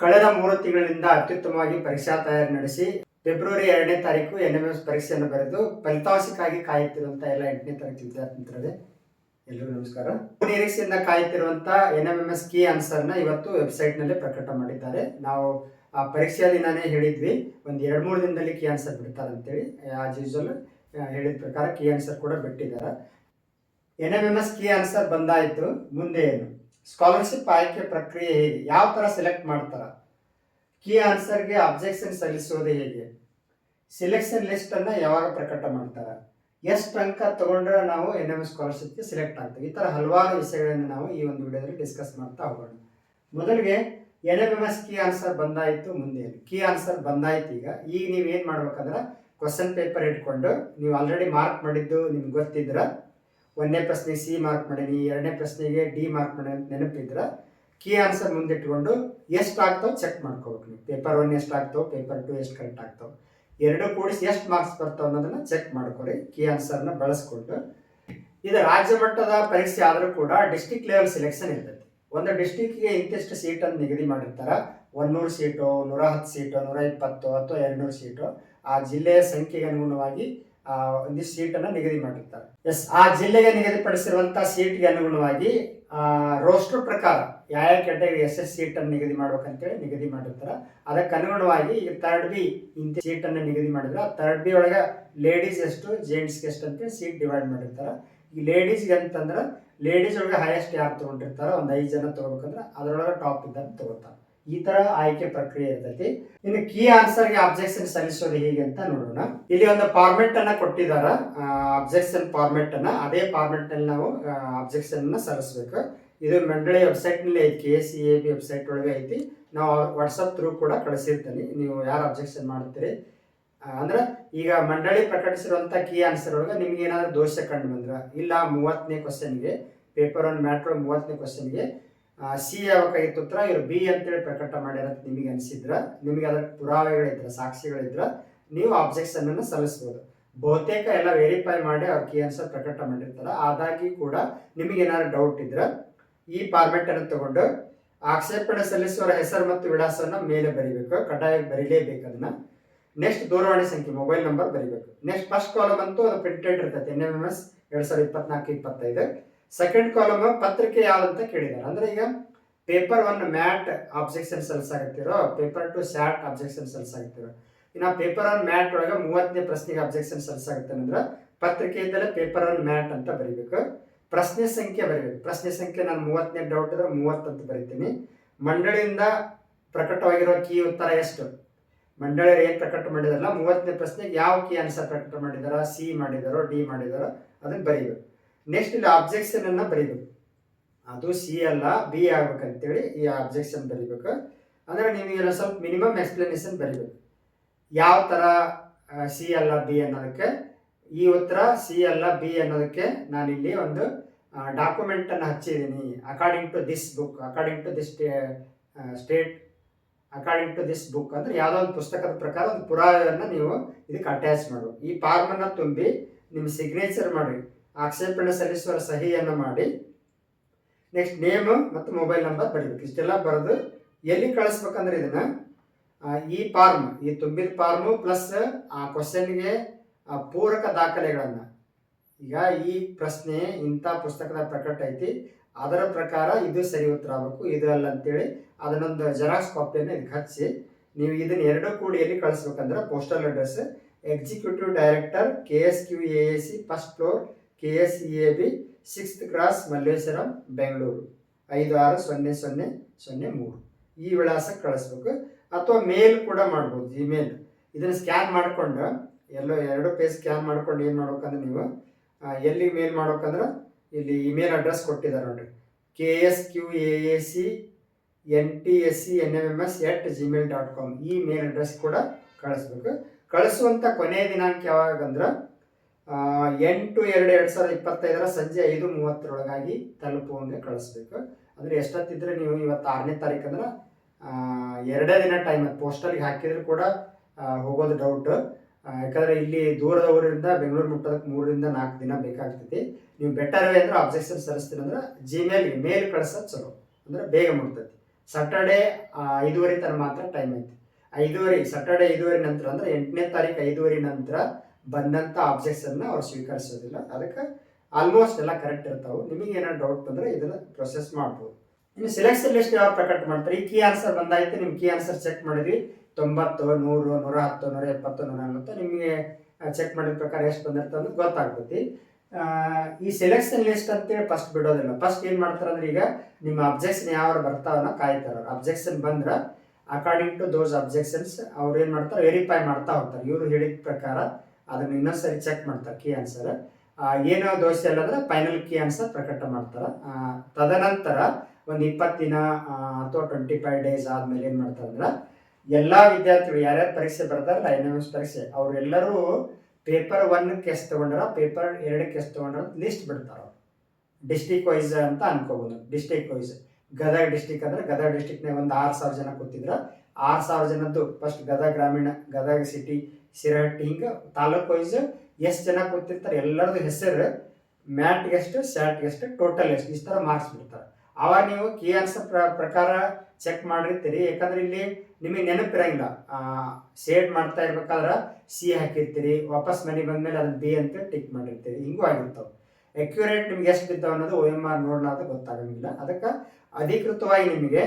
ಕಳೆದ ಮೂರು ತಿಂಗಳಿಂದ ಅತ್ಯುತ್ತಮವಾಗಿ ಪರೀಕ್ಷಾ ತಯಾರಿ ನಡೆಸಿ ಫೆಬ್ರವರಿ ಎರಡನೇ ತಾರೀಕು ಎನ್ ಎಂ ಎಸ್ ಪರೀಕ್ಷೆಯನ್ನು ಬರೆದು ಫಲಿತಾಂಶಕ್ಕಾಗಿ ಕಾಯುತ್ತಿರುವಂಥ ಎಲ್ಲ ಎಂಟನೇ ತಾರೀಕು ವಿದ್ಯಾರ್ಥಿ ಮಿತ್ರರೇ ಎಲ್ಲರಿಗೂ ನಮಸ್ಕಾರ ನಿರೀಕ್ಷೆಯಿಂದ ಕಾಯುತ್ತಿರುವಂಥ N M M S key ಆನ್ಸರ್ನ ಇವತ್ತು ವೆಬ್ಸೈಟ್ನಲ್ಲಿ ಪ್ರಕಟ ಮಾಡಿದ್ದಾರೆ. ನಾವು ಆ ಪರೀಕ್ಷೆಯ ದಿನಾನೇ ಹೇಳಿದ್ವಿ. ಒಂದು ಎರಡು ಮೂರು ದಿನದಲ್ಲಿ ಕೀ ಆನ್ಸರ್ ಬಿಡ್ತಾರೆ ಅಂತೇಳಿ, ಆಸ್ ಯೂಶಲ್ ಹೇಳಿದ ಪ್ರಕಾರ ಕೀ ಆನ್ಸರ್ ಕೂಡ ಬಿಟ್ಟಿದ್ದಾರೆ. N M M S key answer ಬಂದಾಯಿತು. ಮುಂದೆ ಏನು? ಸ್ಕಾಲರ್ಶಿಪ್ ಆಯ್ಕೆ ಪ್ರಕ್ರಿಯೆ ಹೇಗೆ? ಯಾವ ಥರ ಸೆಲೆಕ್ಟ್ ಮಾಡ್ತಾರ? ಕೀ ಆನ್ಸರ್ಗೆ ಅಬ್ಜೆಕ್ಷನ್ ಸಲ್ಲಿಸೋದು ಹೇಗೆ? ಸೆಲೆಕ್ಷನ್ ಲಿಸ್ಟನ್ನು ಯಾವಾಗ ಪ್ರಕಟ ಮಾಡ್ತಾರೆ? ಎಷ್ಟು ಅಂಕ ತಗೊಂಡ್ರೆ ನಾವು ಎನ್ ಎಂ ಎಸ್ ಸ್ಕಾಲರ್ಶಿಪ್ಗೆ ಸೆಲೆಕ್ಟ್ ಆಗ್ತೀವಿ? ಈ ಥರ ಹಲವಾರು ವಿಷಯಗಳನ್ನು ನಾವು ಈ ಒಂದು ವಿಡಿಯೋದಲ್ಲಿ ಡಿಸ್ಕಸ್ ಮಾಡ್ತಾ ಹೋಗೋಣ. ಮೊದಲಿಗೆ N M M S key answer ಬಂದಾಯಿತು, ಮುಂದೆ ಕೀ ಆನ್ಸರ್ ಬಂದಾಯ್ತು ಈಗ. ಈಗ ನೀವು ಏನು ಮಾಡ್ಬೇಕಂದ್ರೆ ಕ್ವಶನ್ ಪೇಪರ್ ಇಟ್ಕೊಂಡು ನೀವು ಆಲ್ರೆಡಿ ಮಾರ್ಕ್ ಮಾಡಿದ್ದು, ನಿಮ್ಗೆ ಗೊತ್ತಿದ್ರೆ ಒಂದನೇ ಪ್ರಶ್ನೆ ಸಿ ಮಾರ್ಕ್ ಮಾಡೀನಿ, ಎರಡನೇ ಪ್ರಶ್ನೆಗೆ ಡಿ ಮಾರ್ಕ್ ಮಾಡಿ ಅಂತ ನೆನಪಿದ್ರೆ ಕೀ ಆನ್ಸರ್ ಮುಂದಿಟ್ಕೊಂಡು ಎಷ್ಟು ಆಗ್ತಾವೆ ಚೆಕ್ ಮಾಡ್ಕೋಬೇಕು ನೀವು. ಪೇಪರ್ ಒನ್ ಎಷ್ಟು ಆಗ್ತಾವೆ, ಪೇಪರ್ ಟು ಎಷ್ಟು ಕರೆಕ್ಟ್ ಆಗ್ತಾವೆ. ಎರಡು ಕೂಡಿಸಿ ಎಷ್ಟು ಮಾರ್ಕ್ಸ್ ಬರ್ತಾವೆ ಅನ್ನೋದನ್ನ ಚೆಕ್ ಮಾಡ್ಕೊರಿ, ಕೀ ಆನ್ಸರ್ನ ಬಳಸ್ಕೊಂಡು. ಇದು ರಾಜ್ಯ ಮಟ್ಟದ ಪರೀಕ್ಷೆ ಆದರೂ ಕೂಡ ಡಿಸ್ಟಿಕ್ ಲೆವೆಲ್ ಸೆಲೆಕ್ಷನ್ ಇರ್ತೈತಿ. ಒಂದು ಡಿಸ್ಟಿಕ್ಗೆ ಇಂತಿಷ್ಟು ಸೀಟನ್ನು ನಿಗದಿ ಮಾಡಿರ್ತಾರ. ಒಂದೂರು ಸೀಟು ನೂರ ಹತ್ತು ಸೀಟು ನೂರ ಇಪ್ಪತ್ತು ಅಥವಾ ಎರಡುನೂರು ಸೀಟು ಆ ಜಿಲ್ಲೆಯ ಸಂಖ್ಯೆಗೆ ಅನುಗುಣವಾಗಿ ಒಂದಿಷ್ಟು ಸೀಟನ್ನು ನಿಗದಿ ಮಾಡಿರ್ತಾರೆ. ಎಸ್ ಆ ಜಿಲ್ಲೆಗೆ ನಿಗದಿಪಡಿಸಿರುವಂತಹ ಸೀಟ್ಗೆ ಅನುಗುಣವಾಗಿ ರೋಸ್ಟರ್ ಪ್ರಕಾರ ಯಾವ ಕ್ಯಾಟಗರಿ ಎಸ್ ಎಸ್ ಸೀಟನ್ನು ನಿಗದಿ ಮಾಡ್ಬೇಕಂತೇಳಿ ನಿಗದಿ ಮಾಡಿರ್ತಾರೆ. ಅದಕ್ಕೆ ಅನುಗುಣವಾಗಿ ಈಗ ತರ್ಡ್ ಬಿ ಇಂಥ ಸೀಟನ್ನು ನಿಗದಿ ಮಾಡಿದ್ರೆ ತರ್ಡ್ ಬಿ ಒಳಗೆ ಲೇಡೀಸ್ ಎಷ್ಟು ಜೆಂಟ್ಸ್ಗೆ ಎಷ್ಟು ಅಂತೇಳಿ ಸೀಟ್ ಡಿವೈಡ್ ಮಾಡಿರ್ತಾರೆ. ಈ ಲೇಡೀಸ್ಗೆ ಅಂತಂದ್ರೆ ಲೇಡೀಸ್ ಒಳಗೆ ಹೈಯೆಸ್ಟ್ ಯಾರು ತೊಗೊಂಡಿರ್ತಾರೋ, ಒಂದು ಐದು ಜನ ತೊಗೋಬೇಕಂದ್ರೆ, ಅದರೊಳಗೆ ಟಾಪ್ ಇದ್ದಂತ ತಗೋತಾರೆ. ಈ ತರ ಆಯ್ಕೆ ಪ್ರಕ್ರಿಯೆ ಇರ್ತೈತಿ. ಇನ್ನು ಕೀ ಆನ್ಸರ್ಗೆ ಅಬ್ಜೆಕ್ಷನ್ ಸಲ್ಲಿಸೋದು ಹೇಗೆ ಅಂತ ನೋಡೋಣ. ಇಲ್ಲಿ ಒಂದು ಫಾರ್ಮೆಟ್ ಅನ್ನ ಕೊಟ್ಟಿದಾರ. ಅಬ್ಜೆಕ್ಷನ್ ಫಾರ್ಮೆಟ್ ಅನ್ನ. ಅದೇ ಫಾರ್ಮೆಟ್ನಲ್ಲಿ ನಾವು ಅಬ್ಜೆಕ್ಷನ್ ಅನ್ನ ಸಲ್ಲಿಸಬೇಕು. ಇದು ಮಂಡಳಿ ವೆಬ್ಸೈಟ್ನಲ್ಲಿ ಐತಿ. K C A B website ಒಳಗೆ ಐತಿ. ನಾವು ವಾಟ್ಸಪ್ ಥ್ರೂ ಕೂಡ ಕಳಿಸಿರ್ತೀನಿ. ನೀವು ಯಾರು ಅಬ್ಜೆಕ್ಷನ್ ಮಾಡ್ತೀರಿ? ಅಂದ್ರೆ ಈಗ ಮಂಡಳಿ ಪ್ರಕಟಿಸಿರುವಂತ ಕೀ ಆನ್ಸರ್ ಒಳಗೆ ನಿಮ್ಗೆ ಏನಾದ್ರು ದೋಷ ಕಂಡು ಬಂದ್ರ, ಇಲ್ಲ ಮೂವತ್ತನೇ ಕ್ವಶನ್ಗೆ ಪೇಪರ್ ಒನ್ ಮ್ಯಾಟ್ರ್ ಮೂವತ್ತನೇ ಕ್ವಶನ್ಗೆ ಸಿ ಯಾವಕ್ಕಾಗಿತ್ತು ಉತ್ತರ? ಇವರು ಬಿ ಅಂತೇಳಿ ಪ್ರಕಟ ಮಾಡ್ಯಾರಂತ ನಿಮಗೆ ಅನಿಸಿದ್ರ, ನಿಮಗೆ ಅದರ ಪುರಾವೆಗಳಿದ್ರೆ ಸಾಕ್ಷಿಗಳಿದ್ರೆ ನೀವು ಆಬ್ಜೆಕ್ಷನ್ ಅನ್ನು ಸಲ್ಲಿಸ್ಬೋದು. ಬಹುತೇಕ ಎಲ್ಲ ವೆರಿಫೈ ಮಾಡಿ ಅವ್ರ ಕಿ ಆನ್ಸರ್ ಪ್ರಕಟ ಮಾಡಿರ್ತಾರೆ. ಅದಾಗಿ ಕೂಡ ನಿಮಗೆ ಏನಾದ್ರು ಡೌಟ್ ಇದ್ರೆ ಈ ಫಾರ್ಮೆಟ್ ಅನ್ನು ತಗೊಂಡು ಆಕ್ಷೇಪಣೆ ಸಲ್ಲಿಸುವವರ ಹೆಸರು ಮತ್ತು ವಿಳಾಸವನ್ನ ಮೇಲೆ ಬರಿಬೇಕು. ಕಡ್ಡಾಯ ಬರೀಲೇಬೇಕು ಅದನ್ನ. ನೆಕ್ಸ್ಟ್ ದೂರವಾಣಿ ಸಂಖ್ಯೆ ಮೊಬೈಲ್ ನಂಬರ್ ಬರಿಬೇಕು. ನೆಕ್ಸ್ಟ್ ಫಸ್ಟ್ ಕಾಲಮ್ ಅಂತೂ ಅದು ಪ್ರಿಂಟೆಡ್ ಇರ್ತೈತೆ ಎನ್ ಎಂ ಎಸ್ ಎರಡ್ ಸಾವಿರದ ಇಪ್ಪತ್ನಾಲ್ಕು, ಇಪ್ಪತ್ತೈದು. ಸೆಕೆಂಡ್ ಕಾಲಮ್ ಪತ್ರಿಕೆ ಯಾವ್ದಂತ ಕೇಳಿದ್ದಾರೆ. ಅಂದ್ರೆ ಈಗ ಪೇಪರ್ ಒನ್ ಮ್ಯಾಟ್ ಅಬ್ಜೆಕ್ಷನ್ ಸಲ್ಲಿಸಾಗತ್ತಿರೋ ಪೇಪರ್ ಟು ಸ್ಯಾಟ್ ಅಬ್ಜೆಕ್ಷನ್ ಸಲ್ಲಿಸಾಗತ್ತಿರೋ ಇನ್ನು ಪೇಪರ್ ಒನ್ ಮ್ಯಾಟ್ ಒಳಗೆ ಮೂವತ್ತನೇ ಪ್ರಶ್ನೆಗೆ ಅಂದ್ರೆ ಪತ್ರಿಕೆ ಇದ್ದಲ್ಲಿ ಪೇಪರ್ ಒನ್ ಮ್ಯಾಟ್ ಅಂತ ಬರೀಬೇಕು. ಪ್ರಶ್ನೆ ಸಂಖ್ಯೆ ಬರೀಬೇಕು. ಪ್ರಶ್ನೆ ಸಂಖ್ಯೆ ನಾನು ಮೂವತ್ತನೇ ಡೌಟ್ ಇದ್ರೆ ಮೂವತ್ತಂತ ಬರಿತೀನಿ. ಮಂಡಳಿಯಿಂದ ಪ್ರಕಟವಾಗಿರೋ ಕೀ ಉತ್ತರ ಎಷ್ಟು? ಮಂಡಳಿ ಏನು ಪ್ರಕಟ ಮಾಡಿದಾರಲ್ಲ, ಮೂವತ್ತನೇ ಪ್ರಶ್ನೆಗೆ ಯಾವ ಕೀ ಆನ್ಸರ್ ಪ್ರಕಟ ಮಾಡಿದಾರ ಸಿ ಮಾಡಿದಾರೋ ಡಿ ಮಾಡಿದಾರೋ, ಅದನ್ನು ಬರೀಬೇಕು. ನೆಕ್ಸ್ಟ್ ಇಲ್ಲಿ ಆಬ್ಜೆಕ್ಷನ್ ಅನ್ನ ಬರೀಬೇಕು. ಅದು ಸಿ ಅಲ್ಲ ಬಿ ಆಗ್ಬೇಕಂತೇಳಿ ಈ ಆಬ್ಜೆಕ್ಷನ್ ಬರಿಬೇಕು. ಅಂದ್ರೆ ನಿಮಗೆಲ್ಲ ಸ್ವಲ್ಪ ಮಿನಿಮಮ್ ಎಕ್ಸ್ಪ್ಲನೇಷನ್ ಬರಿಬೇಕು. ಯಾವ ಥರ ಸಿ ಅಲ್ಲ ಬಿ ಅನ್ನೋದಕ್ಕೆ? ಈ ಉತ್ತರ ಸಿ ಅಲ್ಲ ಬಿ ಅನ್ನೋದಕ್ಕೆ ನಾನಿಲ್ಲಿ ಒಂದು ಡಾಕ್ಯುಮೆಂಟ್ ಅನ್ನು ಹಚ್ಚಿದ್ದೀನಿ. According to this book according to this state according to this book ಅಂದ್ರೆ ಯಾವುದೋ ಒಂದು ಪುಸ್ತಕದ ಪ್ರಕಾರ ಒಂದು ಪುರಾವೆಯನ್ನು ನೀವು ಇದಕ್ಕೆ ಅಟ್ಯಾಚ್ ಮಾಡಬೇಕು. ಈ ಫಾರ್ಮನ್ನು ತುಂಬಿ ನಿಮ್ಮ ಸಿಗ್ನೇಚರ್ ಮಾಡಿ ಆಕ್ಷೇಪಣೆ ಸಲ್ಲಿಸುವ ಸಹಿಯನ್ನು ಮಾಡಿ ನೆಕ್ಸ್ಟ್ ನೇಮ್ ಮತ್ತು ಮೊಬೈಲ್ ನಂಬರ್ ಬರೀಬೇಕು. ಇಷ್ಟೆಲ್ಲ ಬರೆದು ಎಲ್ಲಿ ಕಳಿಸ್ಬೇಕಂದ್ರೆ ಇದನ್ನ ಈ ಫಾರ್ಮ್ ಈ ತುಂಬಿದ ಫಾರ್ಮು ಪ್ಲಸ್ ಆ ಕ್ವಶನ್ಗೆ ಪೂರಕ ದಾಖಲೆಗಳನ್ನು. ಈಗ ಈ ಪ್ರಶ್ನೆ ಇಂಥ ಪುಸ್ತಕದ ಪ್ರಕಟ ಐತಿ. ಅದರ ಪ್ರಕಾರ ಇದು ಸರಿ ಉತ್ತರ ಆಗಬೇಕು, ಇದು ಅಲ್ಲ ಅಂತೇಳಿ ಅದನ್ನೊಂದು ಜೆರಾಕ್ಸ್ ಕಾಪಿಯನ್ನು ಇದಕ್ಕೆ ಹಚ್ಚಿ, ನೀವು ಇದನ್ನ ಎರಡು ಕೂಡಿ ಎಲ್ಲಿ ಕಳಿಸ್ಬೇಕಂದ್ರೆ postal address executive director K S Q A A C first floor K S E A B sixth cross Malleshwaram Bengaluru ಐದು ಆರು ಸೊನ್ನೆ ಸೊನ್ನೆ ಸೊನ್ನೆ ಮೂರು. ಈ ವಿಳಾಸಕ್ಕೆ ಕಳಿಸ್ಬೇಕು. ಅಥವಾ ಮೇಲ್ ಕೂಡ ಮಾಡ್ಬೋದು ಜಿಮೇಲ್ ಇದನ್ನು ಸ್ಕ್ಯಾನ್ ಮಾಡಿಕೊಂಡು ಎಲ್ಲೋ ಎರಡು ಪೇಜ್ ಸ್ಕ್ಯಾನ್ ಮಾಡ್ಕೊಂಡು ಏನು ಮಾಡ್ಬೇಕಂದ್ರೆ ನೀವು ಎಲ್ಲಿ ಮೇಲ್ ಮಾಡ್ಬೇಕಂದ್ರೆ ಇಲ್ಲಿ ಇಮೇಲ್ ಅಡ್ರೆಸ್ ಕೊಟ್ಟಿದ್ದಾರೆ ನೋಡಿರಿ. K S Q A A C N T S C N M M S at Gmail dot com email address ಕೂಡ ಕಳಿಸ್ಬೇಕು. ಕಳಿಸುವಂಥ ಕೊನೆಯ ದಿನಾಂಕ ಯಾವಾಗ ಅಂದ್ರೆ ಆ, ಎಂಟು ಎರಡು ಎರಡು ಸಾವಿರದ ಇಪ್ಪತ್ತೈದರ ಸಂಜೆ ಐದು ಮೂವತ್ತರೊಳಗಾಗಿ ತಲುಪುವಂಗೆ ಕಳಿಸ್ಬೇಕು. ಅಂದರೆ ಎಷ್ಟೊತ್ತಿದ್ರೆ ನೀವು ಇವತ್ತು ಆರನೇ ತಾರೀಕು ಅಂದ್ರೆ ಎರಡೇ ದಿನ ಟೈಮ್ ಅದು ಪೋಸ್ಟಲ್ಗೆ ಹಾಕಿದ್ರು ಕೂಡ ಹೋಗೋದು ಡೌಟ್ ಯಾಕಂದರೆ ಇಲ್ಲಿ ದೂರದ ಊರಿಂದ ಬೆಂಗಳೂರು ಮುಟ್ಟೋದಕ್ಕೆ ಮೂರರಿಂದ ನಾಲ್ಕು ದಿನ ಬೇಕಾಗ್ತೈತಿ. ನೀವು ಬೆಟರ್ ವೇ ಅಂದ್ರೆ ಅಬ್ಜೆಕ್ಷನ್ ಸಲ್ಲಿಸ್ತೀನಿ ಅಂದ್ರೆ ಜಿಮೇಲ್ಗೆ ಮೇಲ್ ಕಳ್ಸೋದು ಚಲೋ. ಅಂದ್ರೆ ಬೇಗ ಮುಟ್ತೈತಿ. ಸಟರ್ಡೇ ಐದುವರೆ ತನಕ ಮಾತ್ರ ಟೈಮ್ ಐತಿ. ಐದುವರೆ ಸಟರ್ಡೇ ಐದುವರೆ ನಂತರ ಅಂದ್ರೆ ಎಂಟನೇ ತಾರೀಕು ಐದುವರೆ ನಂತರ ಬಂದಂಥ ಆಬ್ಜೆಕ್ಟ್ಸನ್ನು ಅವ್ರು ಸ್ವೀಕರಿಸೋದಿಲ್ಲ. ಅದಕ್ಕೆ ಆಲ್ಮೋಸ್ಟ್ ಎಲ್ಲ ಕರೆಕ್ಟ್ ಇರ್ತಾವೆ. ನಿಮಗೆ ಏನಾದ್ರು ಡೌಟ್ ಬಂದರೆ ಇದನ್ನ ಪ್ರೊಸೆಸ್ ಮಾಡ್ಬೋದು. ಇನ್ನು ಸೆಲೆಕ್ಷನ್ ಲಿಸ್ಟ್ ಯಾವ ಪ್ರಕಟ ಮಾಡ್ತಾರೆ? ಈ ಕೀ ಆನ್ಸರ್ ಬಂದಾಯ್ತು. ನಿಮ್ಮ ಕೀ ಆನ್ಸರ್ ಚೆಕ್ ಮಾಡಿದ್ವಿ. ತೊಂಬತ್ತು, ನೂರು ನೂರ ಹತ್ತು ನೂರ ಎಪ್ಪತ್ತು ನೂರ ಅನ್ನೋದು ನಿಮಗೆ ಚೆಕ್ ಮಾಡಿದ ಪ್ರಕಾರ ಎಷ್ಟು ಬಂದಿರ್ತ ಅನ್ನೋದು ಗೊತ್ತಾಗ್ತೈತಿ ಈ ಸೆಲೆಕ್ಷನ್ ಲಿಸ್ಟ್ ಅಂತೇಳಿ ಫಸ್ಟ್ ಬಿಡೋದಿಲ್ಲ. ಫಸ್ಟ್ ಏನು ಮಾಡ್ತಾರೆ ಅಂದ್ರೆ ಈಗ ನಿಮ್ಮ ಅಬ್ಜೆಕ್ಷನ್ ಯಾವ ಬರ್ತಾವನ್ನ ಕಾಯ್ತಾರೆ ಅಬ್ಜೆಕ್ಷನ್ ಬಂದ್ರೆ ಅಕಾರ್ಡಿಂಗ್ ಟು ದೋಸ್ ಅಬ್ಜೆಕ್ಷನ್ಸ್ ಅವ್ರು ಏನು ಮಾಡ್ತಾರೆ? ವೆರಿಫೈ ಮಾಡ್ತಾ ಹೋಗ್ತಾರೆ. ಇವರು ಹೇಳಿದ ಪ್ರಕಾರ ಅದನ್ನ ಇನ್ನೊಂದ್ಸರಿ ಚೆಕ್ ಮಾಡ್ತಾರೆ ಕೀ ಆನ್ಸರ್ ಏನೋ ದೋಷ ಇಲ್ಲ ಅಂದ್ರೆ ಫೈನಲ್ ಕೀ ಆನ್ಸರ್ ಪ್ರಕಟ ಮಾಡ್ತಾರೆ. ತದನಂತರ ಒಂದು ಇಪ್ಪತ್ತು ದಿನ ಅಥವಾ ಟ್ವೆಂಟಿ ಫೈವ್ ಡೇಸ್ ಆದ್ಮೇಲೆ ಏನು ಮಾಡ್ತಾರೆ ಅಂದ್ರೆ, ಎಲ್ಲ ವಿದ್ಯಾರ್ಥಿಗಳು ಯಾರ್ಯಾರು ಪರೀಕ್ಷೆ ಬರ್ತಾರಲ್ಲ ಎನ್ ಎಂ ಎಸ್ ಪರೀಕ್ಷೆ, ಅವರೆಲ್ಲರೂ ಪೇಪರ್ ಒನ್ ಕೆಸ್ ತಗೊಂಡ್ರ ಪೇಪರ್ ಎರಡಕ್ಕೆ ಕೆಸ್ ತಗೊಂಡ್ರ ಲಿಸ್ಟ್ ಬಿಡ್ತಾರೆ ಡಿಸ್ಟಿಕ್ ವೈಸ್ ಅಂತ ಅನ್ಕೋಬೋದು. ಡಿಸ್ಟಿಕ್ ವೈಸ್ ಗದಗ ಡಿಸ್ಟಿಕ್ ಅಂದ್ರೆ ಗದಗ ಡಿಸ್ಟಿಕ್ನಾಗ ಒಂದು ಆರು ಸಾವಿರ ಜನ ಕೂತಿದ್ರ. ಆರು ಸಾವಿರ ಜನದ್ದು ಫಸ್ಟ್ ಗದಗ ಗ್ರಾಮೀಣ, ಗದಗ ಸಿಟಿ ಸಿರಹಟ್ಟಿ ಹಿಂಗೆ ತಾಲೂಕು ವೈಸ್ ಎಷ್ಟು ಜನ ಕೂತಿರ್ತಾರೆ ಎಲ್ಲರದು ಹೆಸರು, ಮ್ಯಾಟ್ ಎಷ್ಟು ಸ್ಯಾಟ್ಗೆ ಎಷ್ಟು, ಟೋಟಲ್ ಎಷ್ಟು, ಇಷ್ಟು ಥರ ಮಾರ್ಕ್ಸ್ ಬಿಡ್ತಾರೆ. ಅವಾಗ ನೀವು ಕಿ ಆನ್ಸರ್ ಪ್ರ, ಪ್ರಕಾರ ಚೆಕ್ ಮಾಡಿರ್ತೀರಿ. ಯಾಕಂದ್ರೆ ಇಲ್ಲಿ ನಿಮಗೆ ನೆನಪಿರಂಗಿಲ್ಲ. ಸೇಡ್ ಮಾಡ್ತಾ ಇರ್ಬೇಕಾದ್ರೆ ಸಿ ಹಾಕಿರ್ತೀರಿ, ವಾಪಸ್ ಮನೆಗೆ ಬಂದಮೇಲೆ ಅದನ್ನ ಬಿ ಅಂತ ಟಿಕ್ ಮಾಡಿರ್ತೀರಿ. ಹಿಂಗೂ ಆಗಿರ್ತಾವೆ. ಅಕ್ಯುರೇಟ್ ನಿಮ್ಗೆ ಎಷ್ಟು ಬಿದ್ದಾವೆ ಅನ್ನೋದು ಒ ಎಂ ಆರ್ ಗೊತ್ತಾಗಂಗಿಲ್ಲ. ಅದಕ್ಕೆ ಅಧಿಕೃತವಾಗಿ ನಿಮಗೆ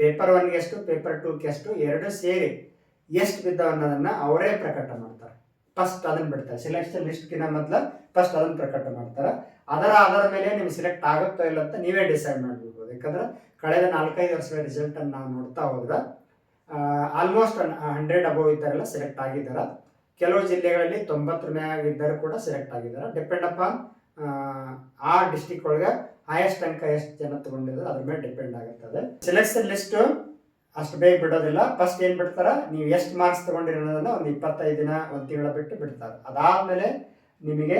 ಪೇಪರ್ ಒನ್ಗೆ ಎಷ್ಟು ಪೇಪರ್ ಟೂಗೆ ಎಷ್ಟು, ಎರಡು ಸೇರಿ ಎಷ್ಟು ಬಿದ್ದಾವ ಅನ್ನೋದನ್ನ ಅವರೇ ಪ್ರಕಟ ಮಾಡ್ತಾರೆ. ಫಸ್ಟ್ ಅದನ್ನ ಬಿಡ್ತಾರೆ. ಸೆಲೆಕ್ಷನ್ ಲಿಸ್ಟ್ಗಿನ ಮೊದಲು ಫಸ್ಟ್ ಅದನ್ನ ಪ್ರಕಟ ಮಾಡ್ತಾರೆ. ಅದರ ಆಧಾರದ ಮೇಲೆ ನಿಮ್ಗೆ ಸೆಲೆಕ್ಟ್ ಆಗುತ್ತೋ ಇಲ್ಲ ಅಂತ ನೀವೇ ಡಿಸೈಡ್ ಮಾಡ್ಬಿಡ್ಬೋದು. ಯಾಕಂದ್ರೆ ಕಳೆದ ನಾಲ್ಕೈದು ವರ್ಷದ ರಿಸಲ್ಟ್ ಅನ್ನು ನಾವು ನೋಡ್ತಾ ಹೋದ್ರೆ ಆಲ್ಮೋಸ್ಟ್ ಹಂಡ್ರೆಡ್ ಅಬೋವ್ ಇದ್ದಾರೆಲ್ಲ ಸೆಲೆಕ್ಟ್ ಆಗಿದ್ದಾರೆ. ಕೆಲವು ಜಿಲ್ಲೆಗಳಲ್ಲಿ ತೊಂಬತ್ತರ ಮ್ಯಾಗ ಇದ್ದರೂ ಕೂಡ ಸೆಲೆಕ್ಟ್ ಆಗಿದ್ದಾರೆ. ಡಿಪೆಂಡ್ ಅಪಾನ್ ಆ ಡಿಸ್ಟಿಕ್ ಒಳಗೆ ಹೈಯೆಸ್ಟ್ ಅಂಕ ಎಷ್ಟು ಜನ ತಗೊಂಡಿದ್ದಾರೆ, ಅದ್ರ ಮೇಲೆ ಡಿಪೆಂಡ್ ಆಗುತ್ತದೆ. ಸೆಲೆಕ್ಷನ್ ಲಿಸ್ಟ್ ಅಷ್ಟು ಬೇಗ ಬಿಡೋದಿಲ್ಲ. ಫಸ್ಟ್ ಏನು ಬಿಡ್ತಾರೆ? ನೀವು ಎಷ್ಟು ಮಾರ್ಕ್ಸ್ ತೊಗೊಂಡಿರೋದನ್ನು ಒಂದು ಇಪ್ಪತ್ತೈದು ದಿನ, ಒಂದು ತಿಂಗಳ ಬಿಟ್ಟು ಬಿಡ್ತಾರೆ. ಅದಾದಮೇಲೆ ನಿಮಗೆ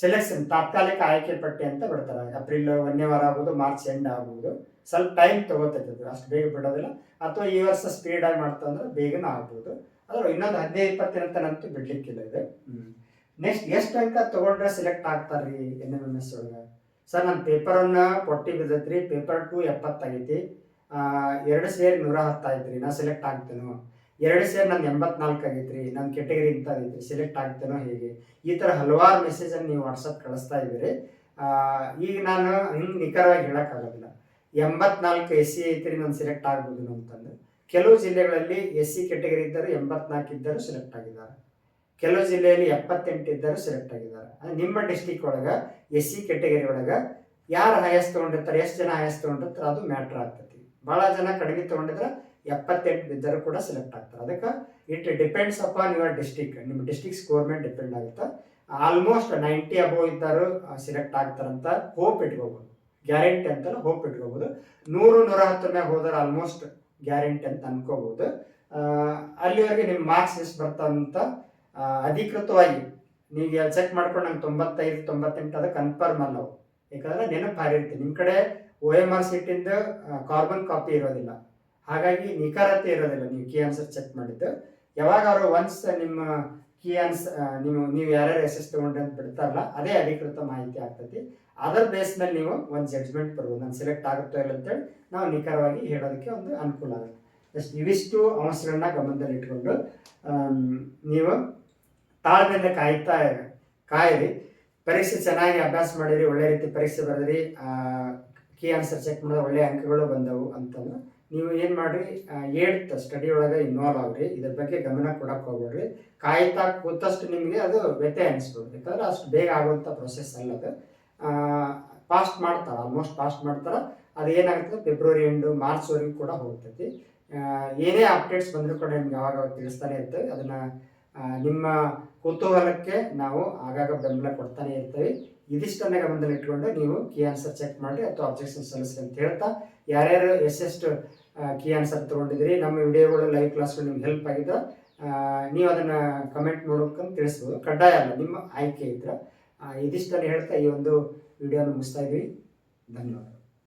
ಸೆಲೆಕ್ಷನ್ ತಾತ್ಕಾಲಿಕ ಆಯ್ಕೆ ಪಟ್ಟಿ ಅಂತ ಬಿಡ್ತಾರೆ. ಏಪ್ರಿಲ್ ಒಂದನೇ ವಾರ ಆಗ್ಬೋದು ಮಾರ್ಚ್ ಎಂಡ್ ಆಗ್ಬೋದು. ಸ್ವಲ್ಪ ಟೈಮ್ ತಗೋತೈತೆ ಅದು ಅಷ್ಟು ಬೇಗ ಬಿಡೋದಿಲ್ಲ. ಅಥವಾ ಈ ವರ್ಷ ಸ್ಪೀಡಾಗಿ ಮಾಡ್ತಾ ಅಂದ್ರೆ ಬೇಗನೂ ಆಗ್ಬೋದು. ಆದರೆ ಇನ್ನೊಂದು ಹದಿನೈದು, ಇಪ್ಪತ್ತು ದಿನ ಬಿಡ್ಲಿಕ್ಕಿಲ್ಲ ಇದು. ನೆಕ್ಸ್ಟ್ ಎಷ್ಟು ಅಂಕ ತಗೊಂಡ್ರೆ ಸೆಲೆಕ್ಟ್ ಆಗ್ತಾರ್ರಿ? ಎನ್ ಎಂ ಎಂ ಎಸ್ ಒಳಗೆ? ಸರ್ ನನ್ನ ಪೇಪರನ್ನು ಕೊಟ್ಟಿ ಬಿದ್ದೈತ್ರಿ ಪೇಪರ್ ಟು ಎಪ್ಪತ್ತಾಗೈತಿ ಎರಡು ಸೇರಿ ನೂರ ಹತ್ತಾಯ್ತ್ರಿ, ನಾ ಸೆಲೆಕ್ಟ್ ಆಗ್ತೇನೋ. ಎರಡು ಸೇರಿ ನಂದು ಎಂಬತ್ನಾಲ್ಕು ಆಗೈತ್ರಿ ನನ್ನ ಕೆಟಗರಿ ಇಂಥ ಆಗೈತ್ರಿ ಸೆಲೆಕ್ಟ್ ಆಗ್ತೇನೋ ಹೇಗೆ. ಈ ಥರ ಹಲವಾರು ಮೆಸೇಜನ್ನು ನೀವು ವಾಟ್ಸಪ್ ಕಳಿಸ್ತಾ ಇದ್ದೀರಿ. ಈಗ ನಾನು ಹಿಂಗೆ ನಿಖರವಾಗಿ ಹೇಳೋಕ್ಕಾಗೋದಿಲ್ಲ. ಎಂಬತ್ನಾಲ್ಕು ಎಸ್ ಸಿ ಐತ್ರಿ ನಾನು ಸೆಲೆಕ್ಟ್ ಆಗ್ಬೋದು ಅಂತಂದು. ಕೆಲವು ಜಿಲ್ಲೆಗಳಲ್ಲಿ ಎಸ್ ಸಿ ಕೆಟಗರಿ ಇದ್ದರು, ಎಂಬತ್ನಾಲ್ಕು ಇದ್ದರೂ ಸೆಲೆಕ್ಟ್ ಆಗಿದ್ದಾರೆ. ಕೆಲವು ಜಿಲ್ಲೆಯಲ್ಲಿ ಎಪ್ಪತ್ತೆಂಟು ಇದ್ದರೂ ಸೆಲೆಕ್ಟ್ ಆಗಿದ್ದಾರೆ. ನಿಮ್ಮ ಡಿಸ್ಟಿಕ್ ಒಳಗೆ ಎಸ್ ಸಿ ಕೆಟಗರಿ ಒಳಗೆ, ಯಾರು ಹೈಯೆಸ್ಟ್ ತೊಗೊಂಡಿರ್ತಾರೆ, ಎಷ್ಟು ಜನ ಹೈಯೆಸ್ಟ್ ತೊಗೊಂಡಿರ್ತಾರೆ, ಅದು ಮ್ಯಾಟ್ರ್ ಆಗ್ತೈತಿ. ಭಾಳ ಜನ ಕಡಿಮೆ ತೊಗೊಂಡಿದ್ರೆ ಎಪ್ಪತ್ತೆಂಟು ಬಿದ್ದರೂ ಕೂಡ ಸೆಲೆಕ್ಟ್ ಆಗ್ತಾರೆ. ಅದಕ್ಕೆ it depends upon your district ನಿಮ್ಮ ಡಿಸ್ಟಿಕ್ ಸ್ಕೋರ್ ಡಿಪೆಂಡ್ ಆಗುತ್ತೆ. ಆಲ್ಮೋಸ್ಟ್ ನೈಂಟಿ ಅಬೋವ್ ಇದ್ದಾರು ಸೆಲೆಕ್ಟ್ ಆಗ್ತಾರಂತ ಹೋಪ್ ಇಟ್ಕೋಬೋದು. ಗ್ಯಾರಂಟಿ ಅಂತಲ್ಲ ಹೋಪ್ ಇಟ್ಕೋಬೋದು. ನೂರು ನೂರ ಹತ್ತರ ಮ್ಯಾಗ ಹೋದ್ರೆ ಆಲ್ಮೋಸ್ಟ್ ಗ್ಯಾರಂಟಿ ಅಂತ ಅನ್ಕೋಬಹುದು ಅಲ್ಲಿವರೆಗೆ ನಿಮ್ಮ ಮಾರ್ಕ್ಸ್ ಎಷ್ಟು ಬರ್ತಾವಂತ ಆ, ಅಧಿಕೃತವಾಗಿ ನೀವು ಚೆಕ್ ಮಾಡ್ಕೊಂಡು ನಂಗೆ ತೊಂಬತ್ತೈದು ತೊಂಬತ್ತೆಂಟು ಅದು ಕನ್ಫರ್ಮ್ ಅಲ್ಲ ಅವು. ಯಾಕಂದ್ರೆ ನೆನಪು ಹಾರಿರ್ತೀನಿ ನಿಮ್ಮ ಕಡೆ ಒ ಎಂ ಆರ್ ಸೀಟಿಂದ ಕಾರ್ಬನ್ ಕಾಪಿ ಇರೋದಿಲ್ಲ. ಹಾಗಾಗಿ ನಿಖರತೆ ಇರೋದಿಲ್ಲ. ನೀವು ಕೀ ಆನ್ಸರ್ ಚೆಕ್ ಮಾಡಿದ್ದು. ಯಾವಾಗಾದ್ರು ಒನ್ಸ್ ನಿಮ್ಮ ಕೀ ಆನ್ಸ್ ನೀವು ನೀವು ಯಾರ್ಯಾರು ಎಸ್ ತೊಗೊಂಡ್ರೆ ಅಂತ ಬಿಡ್ತಾರಲ್ಲ, ಅದೇ ಅಧಿಕೃತ ಮಾಹಿತಿ ಆಗ್ತೈತಿ. ಅದರ ಬೇಸ್ ಮೇಲೆ ನೀವು ಒಂದು ಜಡ್ಜ್ಮೆಂಟ್ ಬರ್ಬೋದು. ನಾನು ಸೆಲೆಕ್ಟ್ ಆಗುತ್ತೋ ಇಲ್ಲ ಅಂತೇಳಿ ನಾವು ನಿಖರವಾಗಿ ಹೇಳೋದಕ್ಕೆ ಒಂದು ಅನುಕೂಲ ಆಗುತ್ತೆ. ಜಸ್ಟ್ ಇವಿಷ್ಟು ಅಂಶಗಳನ್ನ ಗಮನದಲ್ಲಿ ಇಟ್ಕೊಂಡು ನೀವು ತಾಳ್ಮೆಯಿಂದ ಕಾಯ್ತಾ ಕಾಯಿರಿ. ಪರೀಕ್ಷೆ ಚೆನ್ನಾಗಿ ಅಭ್ಯಾಸ ಮಾಡಿರಿ, ಒಳ್ಳೆ ರೀತಿ ಪರೀಕ್ಷೆ ಬರೆದ್ರಿ ಕೀ ಆನ್ಸರ್ ಚೆಕ್ ಮಾಡಿದ್ರೆ ಒಳ್ಳೆ ಅಂಕಗಳು ಬಂದವು ಅಂತಂದ್ರೆ ನೀವು ಏನು ಮಾಡ್ರಿ ಏಳ್ತ್ ಸ್ಟಡಿ ಒಳಗೆ ಇನ್ವಾಲ್ವ್ ಆಗ್ರಿ. ಇದ್ರ ಬಗ್ಗೆ ಗಮನ ಕೊಡಕ್ಕೆ ಹೋಗ್ಬೇಡ್ರಿ. ಕಾಯ್ತಾ ಕೂತಷ್ಟು ನಿಮಗೆ ಅದು ವ್ಯತೆ ಅನಿಸ್ಬೋದು ಯಾಕಂದ್ರೆ ಅಷ್ಟು ಬೇಗ ಆಗುವಂಥ ಪ್ರೊಸೆಸ್ ಅಲ್ಲ ಅದು. ಫಾಸ್ಟ್ ಮಾಡ್ತಾರೆ ಆಲ್ಮೋಸ್ಟ್ ಫಾಸ್ಟ್ ಮಾಡ್ತಾರೆ. ಅದು ಏನಾಗ್ತದೆ ಫೆಬ್ರವರಿ ಎಂಡು ಮಾರ್ಚ್ವರೆಗೂ ಕೂಡ ಹೋಗ್ತೈತಿ. ಏನೇ ಅಪ್ಡೇಟ್ಸ್ ಬಂದರೂ ಕೂಡ ನಿಮ್ಗೆ ಯಾವಾಗ ತಿಳಿಸ್ತಾನೆ ಇರ್ತವೆ. ಅದನ್ನು ನಿಮ್ಮ ಕುತೂಹಲಕ್ಕೆ ನಾವು ಆಗಾಗ ಬೆಂಬಲ ಕೊಡ್ತಾನೆ ಇರ್ತೇವೆ. ಇದಿಷ್ಟನ್ನ ಗಮನದಲ್ಲಿ ಇಟ್ಕೊಂಡು ನೀವು ಕೀ ಆನ್ಸರ್ ಚೆಕ್ ಮಾಡಿ ಅಥವಾ ಅಬ್ಜೆಕ್ಷನ್ ಸಲ್ಲಿಸಿ ಅಂತ ಹೇಳ್ತಾ, ಯಾರ್ಯಾರು ಎಷ್ಟೆಷ್ಟು ಕೀ ಆನ್ಸರ್ ತೊಗೊಂಡಿದ್ದೀರಿ, ನಮ್ಮ ವಿಡಿಯೋಗಳು ಲೈವ್ ಕ್ಲಾಸ್ಗಳು ನಿಮ್ಗೆ ಹೆಲ್ಪ್ ಆಗಿದೆ ನೀವು ಅದನ್ನು ಕಮೆಂಟ್ ಮಾಡೋಕಂತ ತಿಳಿಸ್ಬೋದು. ಕಡ್ಡಾಯ ಅಲ್ಲ, ನಿಮ್ಮ ಆಯ್ಕೆ ಇದ್ರೆ ಇದಿಷ್ಟನ್ನು ಹೇಳ್ತಾ ಈ ಒಂದು ವಿಡಿಯೋನ ಮುಗಿಸ್ತಾ ಇದ್ದೀವಿ. ಧನ್ಯವಾದ